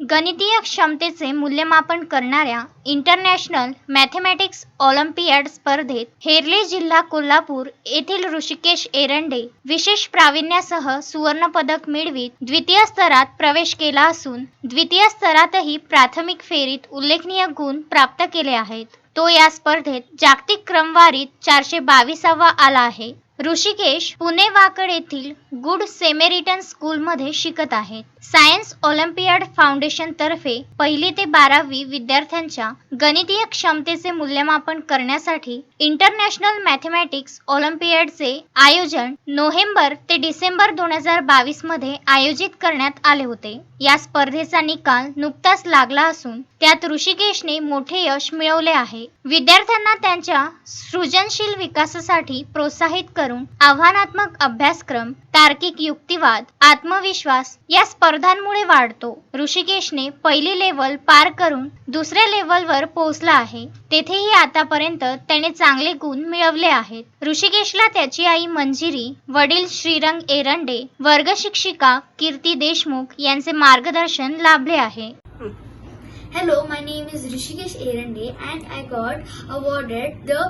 गणितीय क्षमतेचे मूल्यमापन करणाऱ्या इंटरनॅशनल मॅथेमॅटिक्स ऑलिम्पियाड स्पर्धेत हेरले जिल्हा कोल्हापूर येथील ऋषिकेश एरंडे विशेष प्रावीण्यासह सुवर्णपदक मिळवीत द्वितीय स्तरात प्रवेश केला असून द्वितीय स्तरातही प्राथमिक फेरीत उल्लेखनीय गुण प्राप्त केले आहेत. तो या स्पर्धेत जागतिक क्रमवारीत चारशे बावीसावा आला आहे. ऋषिकेश पुणे वाकड येथील गुड सेमेरिटन स्कूलमध्ये शिकत आहेत. सायन्स ऑलिम्पियाड फाउंडेशन तर्फे पहिली ते बारावी विद्यार्थ्यांच्या गणितीय क्षमतेचे मूल्यमापन करण्यासाठी इंटरनॅशनल मॅथेमॅटिक्स ऑलिम्पियाडचे आयोजन नोव्हेंबर ते डिसेंबर दोन हजार बावीसमध्ये आयोजित करण्यात आले होते. या स्पर्धेचा निकाल नुकताच लागला असून त्यात ऋषिकेशने मोठे यश मिळवले आहे. विद्यार्थ्यांना त्यांच्या सृजनशील विकासासाठी प्रोत्साहित करून आव्हानात्मक अभ्यासक्रम तार्किक युक्तिवाद आत्मविश्वास या स्पर्धांमुळे वाढतो. ऋषिकेशने पहिली लेवल पार करून दुसऱ्या लेवलवर पोहोचला आहे. तेथेही आतापर्यंत त्याने चांगले गुण मिळवले आहेत. ऋषिकेशला त्याची आई मंजिरी वडील श्रीरंग एरंडे वर्ग शिक्षिका कीर्ती देशमुख यांचे मार्गदर्शन लाभले आहे. Hello, my name is Rishikesh Erande and I got awarded the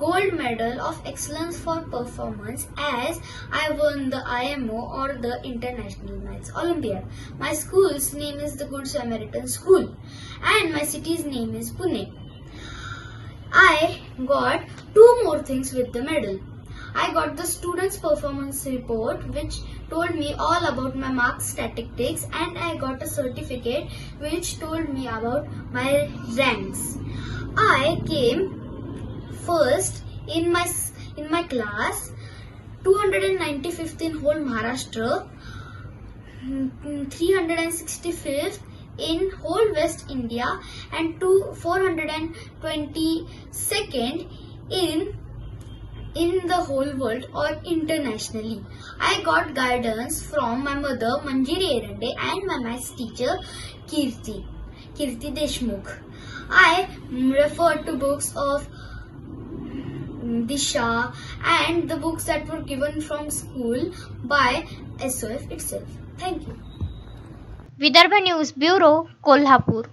gold medal of excellence for performance as I won the IMO or the International Maths Olympiad. My school's name is the Good Samaritan School and my city's name is Pune. I got two more things with the medal. I got the students' performance report, which told me all about my marks statistics, and I got a certificate which told me about my ranks. I came first in my in my class, 295th in whole Maharashtra, mm, 365th in whole West India, and two 422nd in in the whole world or internationally. I got guidance from my mother Manjiri Erande and my maths teacher Kirti, Kirti Deshmukh. I referred to books of Disha and the books that were given from school by SOF itself. Thank you. Vidarbha News Bureau, Kolhapur.